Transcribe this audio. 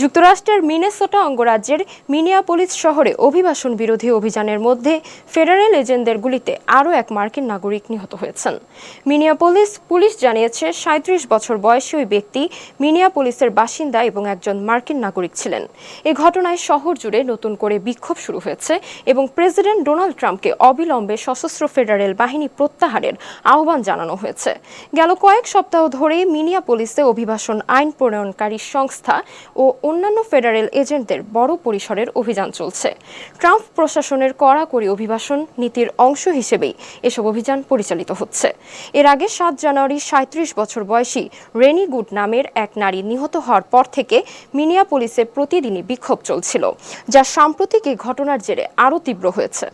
যুক্তরাষ্ট্রের মিনেসোটা অঙ্গরাজ্যের মিনিয়াপোলিস শহরে অভিবাসন বিরোধী অভিযানের মধ্যে ফেডারেল এজেন্টদের গুলিতে আরও এক মার্কিন নাগরিক নিহত হয়েছেন। মিনিয়াপোলিস পুলিশ জানিয়েছে সাঁত্রিশ বছর বয়সী ওই ব্যক্তি মিনিয়াপোলিসের বাসিন্দা এবং একজন মার্কিন নাগরিক ছিলেন। এ ঘটনায় শহর জুড়ে নতুন করে বিক্ষোভ শুরু হয়েছে এবং প্রেসিডেন্ট ডোনাল্ড ট্রাম্পকে অবিলম্বে সশস্ত্র ফেডারেল বাহিনী প্রত্যাহারের আহ্বান জানানো হয়েছে। গেল কয়েক সপ্তাহ ধরে মিনিয়াপোলিসে অভিবাসন আইন প্রণয়নকারী সংস্থা ও অন্যান্য ফেডারেল এজেন্টদের বড় পরিসরের অভিযান চলছে। ট্রাম্প প্রশাসনের কড়াকড়ি অভিবাসন নীতির অংশ হিসেবেই এসব অভিযান পরিচালিত হচ্ছে। এর আগে সাত জানুয়ারি সাঁত্রিশ বছর বয়সী রেনি গুড নামের এক নারী নিহত হওয়ার পর থেকে মিনিয়াপোলিসে প্রতিদিনই বিক্ষোভ চলছিল, যা সাম্প্রতিক এই ঘটনার জেরে আরও তীব্র হয়েছে।